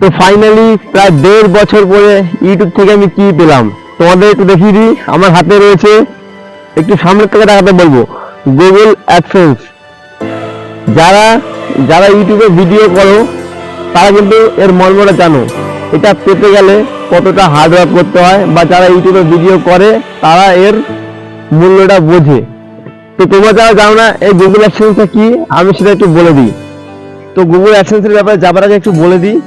তো ফাইনালি প্রায় দেড় বছর পরে ইউটিউব থেকে আমি কি পেলাম? তোমাদের একটু দেখিয়ে দিই। আমার হাতে রয়েছে একটু সামনের থেকে দেখাতে বলব গুগল অ্যাডসেন্স যারা যারা ইউটিউবে ভিডিও করো, তারা কিন্তু এর মর্মটা জানো। এটা পেতে গেলে কতটা হার্ডওয়ার্ক করতে হয় বা যারা ইউটিউবে ভিডিও করে, তারা এর মূল্যটা বোঝে। তো তোমরা যারা জানো না, এই গুগল অ্যাডসেন্সটা কি? আমি সেটা একটু বলে দিই। তো গুগল অ্যাডসেন্সের ব্যাপারে যাবার আগে একটু বলে দিই।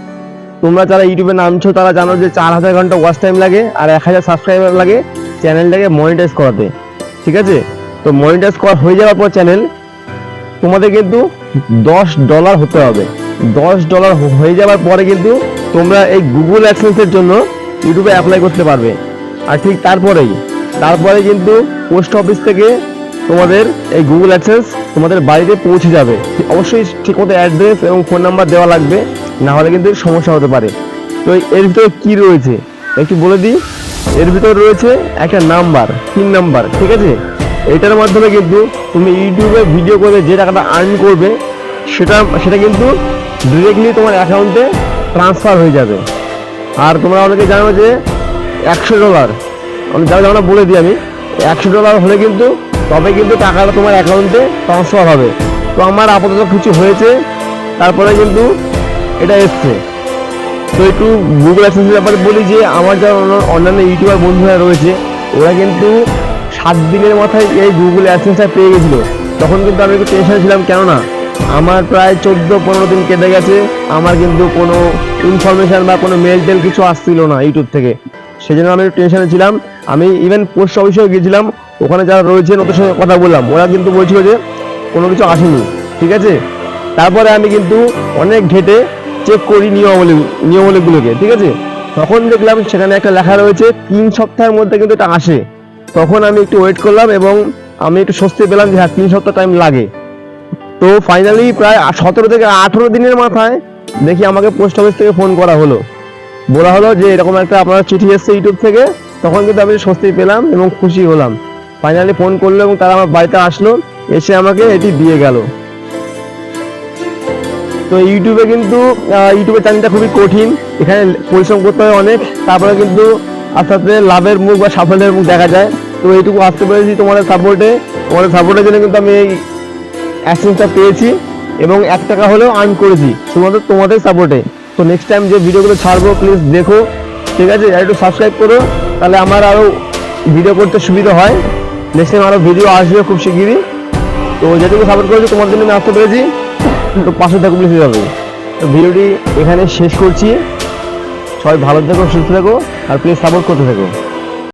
তোমরা যারা ইউটিউবে নামছো, তারা জানো যে চার হাজার ঘণ্টা ওয়াচ টাইম লাগে আর এক হাজার সাবস্ক্রাইবার লাগে চ্যানেলটাকে মনিটাইজ করাতে। ঠিক আছে? তো মনিটাইজ করা হয়ে যাওয়ার পর চ্যানেল তোমাদের কিন্তু দশ ডলার হতে হবে। দশ ডলার হয়ে যাওয়ার পরে কিন্তু তোমরা এই গুগল অ্যাডসেন্সের জন্য ইউটিউবে অ্যাপ্লাই করতে পারবে। আর ঠিক তারপরেই, তারপরে কিন্তু পোস্ট অফিস থেকে তোমাদের এই গুগল অ্যাডসেন্স তোমাদের বাড়িতে পৌঁছে যাবে। অবশ্যই ঠিকমতো অ্যাড্রেস এবং ফোন নাম্বার দেওয়া লাগবে। না হলে কিন্তু সমস্যা হতে পারে। তো এর ভিতরে কি রয়েছে? একটু বলে দিই। এর ভিতরে রয়েছে একটা নাম্বার তিন নাম্বার, ঠিক আছে? এটার মাধ্যমে কিন্তু তুমি ইউটিউবে ভিডিও করে যে টাকাটা আর্ন করবে, সেটা সেটা কিন্তু ডিরেক্টলি তোমার অ্যাকাউন্টে ট্রান্সফার হয়ে যাবে। আর তোমরা অনেকে জানো যে একশো ডলার আমি যারা জানো বলে দিই আমি। একশো ডলার হলে কিন্তু তবে কিন্তু টাকাটা তোমার অ্যাকাউন্টে ট্রান্সফার হবে। তো আমার আপাতত কিছু হয়েছে, তারপরে কিন্তু এটা এসছে। তো একটু গুগল অ্যাসেন্সের ব্যাপারে বলি যে, আমার যারা অন্যান্য ইউটিউবার বন্ধুরা রয়েছে, ওরা কিন্তু সাত দিনের মাথায় এই গুগল অ্যাসেন্সটা পেয়ে গেছিল। তখন কিন্তু আমি একটু টেনশনে ছিলাম, কেননা আমার প্রায় চোদ্দ পনেরো দিন কেটে গেছে, আমার কিন্তু কোনো ইনফরমেশন বা কোনো মেল টেল কিছু আসছিল না ইউটিউব থেকে। সেই জন্য আমি একটু টেনশনে ছিলাম। আমি ইভেন পোস্ট অফিসেও গিয়েছিলাম ওখানে যারা রয়েছেন ওদের সঙ্গে কথা বললাম। ওরা কিন্তু বলছিল যে, কোনো কিছু আসেনি, ঠিক আছে? তারপরে আমি কিন্তু অনেক ঘেটে চেক করি নিয়মাবলী নিয়মাবলীগুলোকে, ঠিক আছে? তখন দেখলাম সেখানে একটা লেখা রয়েছে, তিন সপ্তাহের মধ্যে কিন্তু এটা আসে। তখন আমি একটু ওয়েট করলাম এবং আমি একটু স্বস্তি পেলাম যে হ্যাঁ তিন সপ্তাহ টাইম লাগে। তো ফাইনালি প্রায় সতেরো থেকে আঠেরো দিনের মাথায় দেখি আমাকে পোস্ট অফিস থেকে ফোন করা হলো। বলা হলো যে এরকম একটা আপনার চিঠি এসছে ইউটিউব থেকে, তখন কিন্তু আমি স্বস্তি পেলাম এবং খুশি হলাম। ফাইনালি ফোন করল এবং তারা আমার বাড়িতে আসলো, এসে আমাকে এটি দিয়ে গেল। তো ইউটিউবে কিন্তু ইউটিউবের চাকরিটা খুবই কঠিন। এখানে পরিশ্রম করতে হয় অনেক, তারপরে কিন্তু আস্তে আস্তে লাভের মুখ বা সাফল্যের মুখ দেখা যায়। তো এইটুকু আসতে পেরেছি তোমাদের সাপোর্টে তোমাদের সাপোর্টের জন্য কিন্তু আমি এই অ্যাসেন্সটা পেয়েছি এবং এক টাকা হলেও আর্ন করেছি, শুধুমাত্র তোমাদের সাপোর্টে তো নেক্সট টাইম যে ভিডিওগুলো ছাড়বো প্লিজ দেখো। ঠিক আছে একটু সাবস্ক্রাইব করো, তাহলে আমার আরও ভিডিও করতে সুবিধা হয়। নেক্সট টাইম আরও ভিডিও আসবে খুব শিগগিরই। তো যেটুকু সাপোর্ট করেছি তোমার জন্য আমি আসতে পেরেছি। পাশে থাকো প্লিজ যাবে। তো ভিডিওটি এখানে শেষ করছি। সবাই ভালো থাকো, সুস্থ থাকো, আর প্লিজ সাপোর্ট করতে থাকো।